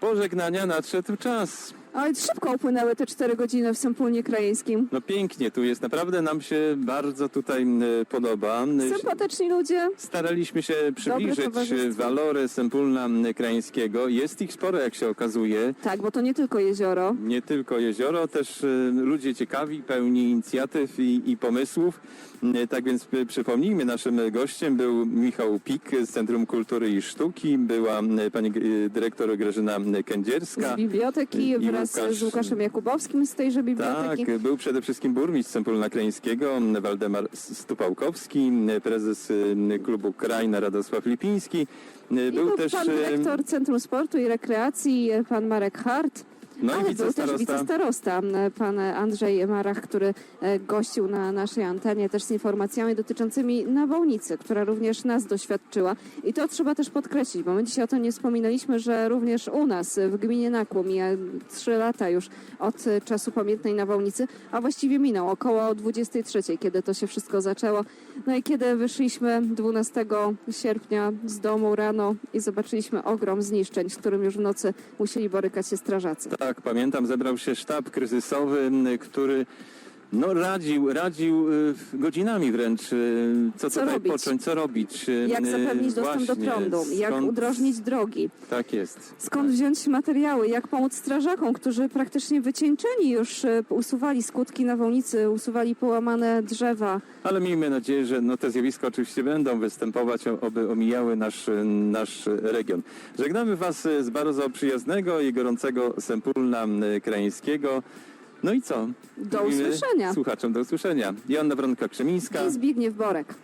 pożegnania nadszedł czas. Ale szybko upłynęły te cztery godziny w Sępólnie Krajeńskim. No pięknie tu jest, naprawdę nam się bardzo tutaj podoba. Sympatyczni ludzie. Staraliśmy się przybliżyć towarzystwo. walory Sempólna m, Krajeńskiego. Jest ich sporo, jak się okazuje. Tak, bo to nie tylko jezioro. Nie tylko jezioro, też y, ludzie ciekawi, pełni inicjatyw i, i pomysłów. Tak więc y, przypomnijmy, naszym gościem był Michał Pik z Centrum Kultury i Sztuki, była pani dyrektor Grażyna Kędzierska. Z biblioteki I wraz Łukasz- z Łukaszem Jakubowskim z tejże biblioteki. Tak, był przede wszystkim burmistrz Sempólna Krajeńskiego, Waldemar Stupałkowski, prezes y, klubu Krajna Radosław Lipiński. I Był był też pan dyrektor Centrum Sportu i Rekreacji, pan Marek Hart. No i Ale był też wicestarosta. pan Andrzej Marach, który e, gościł na naszej antenie też z informacjami dotyczącymi nawałnicy, która również nas doświadczyła. I to trzeba też podkreślić, bo my dzisiaj o tym nie wspominaliśmy, że również u nas w gminie Nakło mija trzy lata już od e, czasu pamiętnej nawałnicy, a właściwie minął około 23, kiedy to się wszystko zaczęło. No i kiedy wyszliśmy 12 sierpnia z domu rano i zobaczyliśmy ogrom zniszczeń, z którym już w nocy musieli borykać się strażacy. Tak, pamiętam, zebrał się sztab kryzysowy, który no, radził, radził y, godzinami wręcz, y, co, Co tutaj robić? począć, co robić. y, Jak y, zapewnić dostęp do właśnie, prądu, jak skąd- udrożnić drogi, Tak jest. skąd wziąć materiały, jak pomóc strażakom, którzy praktycznie wycieńczeni już usuwali skutki nawałnicy, usuwali połamane drzewa. Ale miejmy nadzieję, że no, te zjawiska oczywiście będą występować, o- oby omijały nasz, nasz region. Żegnamy Was z bardzo przyjaznego i gorącego m, Krajeńskiego. No i co? Do Mówimy usłyszenia. Słuchaczom do usłyszenia. Joanna Wronka-Krzemińska. I Zbigniew Borek.